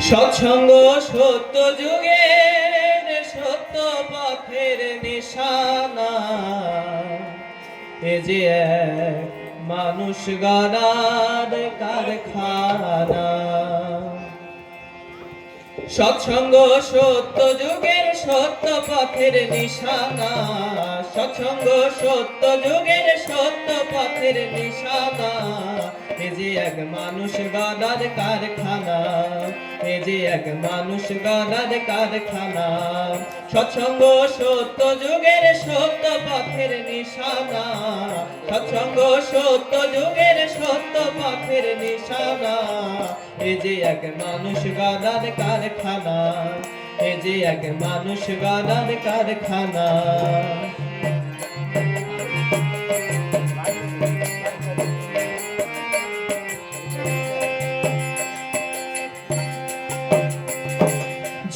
সৎসঙ্গ সত্য যুগের সত্য পথের নিশানা। এ যে মানুষ গড়ার কারখানা। সৎসঙ্গ সত্য যুগের সত্য পথের নিশানা। সৎসঙ্গ, সত্য যুগের সত্য পথের নিশানা। এ যে এক মানুষ গদার কারখানা, এ যে এক মানুষ গদার কারখানা। সৎসঙ্গ, সত্য যুগের সত্য পথের নিশানা। সৎসঙ্গ, সত্য যুগের সত্য পথের নিশানা। এ যে এক মানুষ গদার কারখানা, এ যে এক মানুষ গদার কারখানা।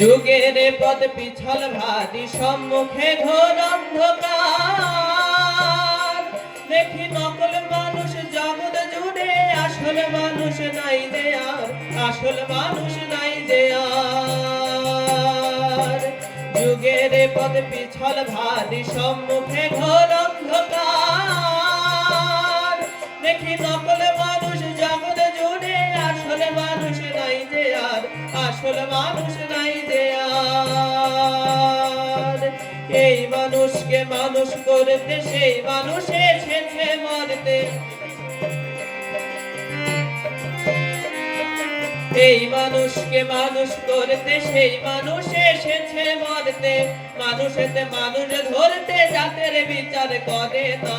যুগের পদ পিছল ভারী সম্মুখে ঘোর অন্ধকার। দেখি নকল মানুষ, জগৎ জুড়ে আসল মানুষ নাই যে আর, আসল মানুষ নাই যে আর। যুগের পদ পিছল ভারী সম্মুখে ঘোর অন্ধকার। দেখি নকল মানুষ, জগৎ জুড়ে আসল মানুষ আসল মানুষ নাই যে এই মানুষকে মানুষ করতে সেই মানুষ এসেছে মরতে। এই মানুষকে মানুষ করতে, সেই মানুষ এসেছে মরতে। মানুষেতে মানুষ ধরতে, জাতের বিচার করে না।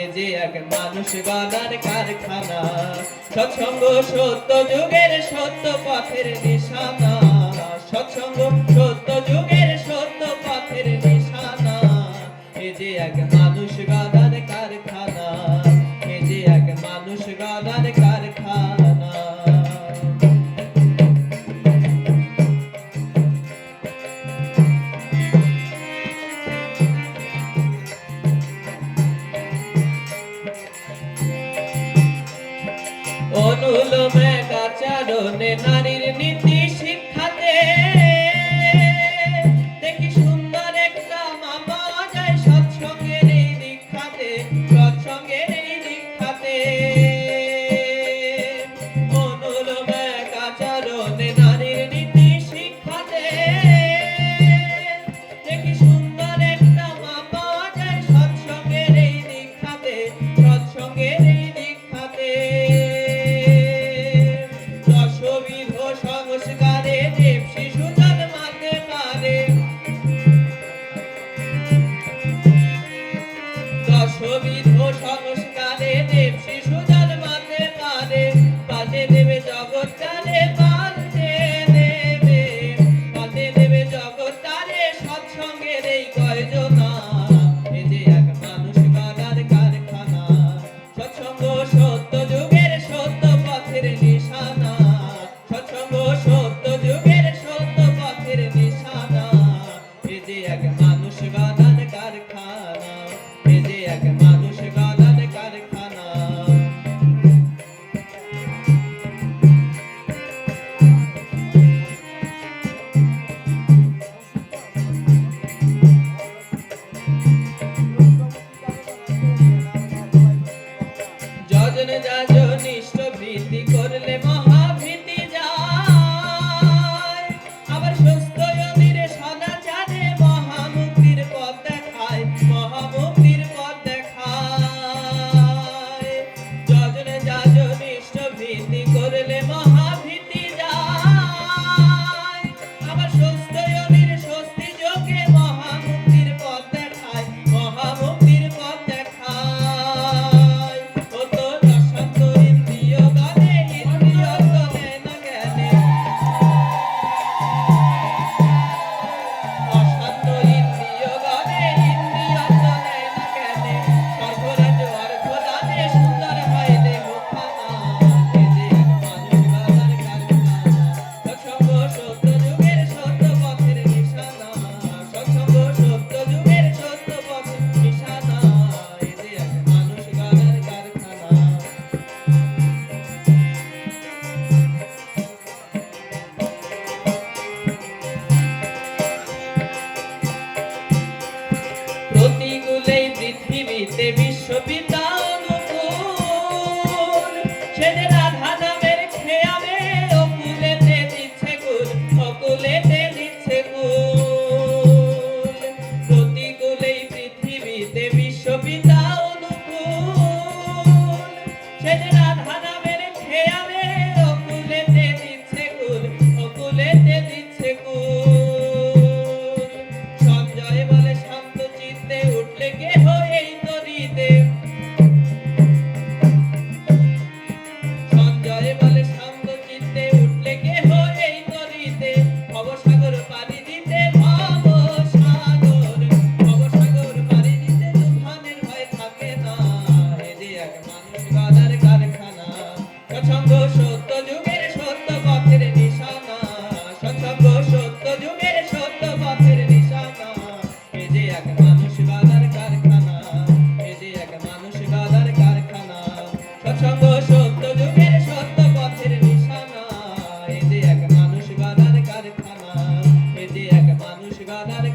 এ যে এক মানুষ গদার কারখানা, সৎসঙ্গ সত্য যুগের সত্য পথের নিশানা। সৎসঙ্গ অনুলোমে কাচারণে নারীর নীতি শিক্ষাতে। দেখি সুন্দর একটা মা পাওয়া যায় সৎসঙ্গের এই দীক্ষাতে। দেবী সবিতা Chicago,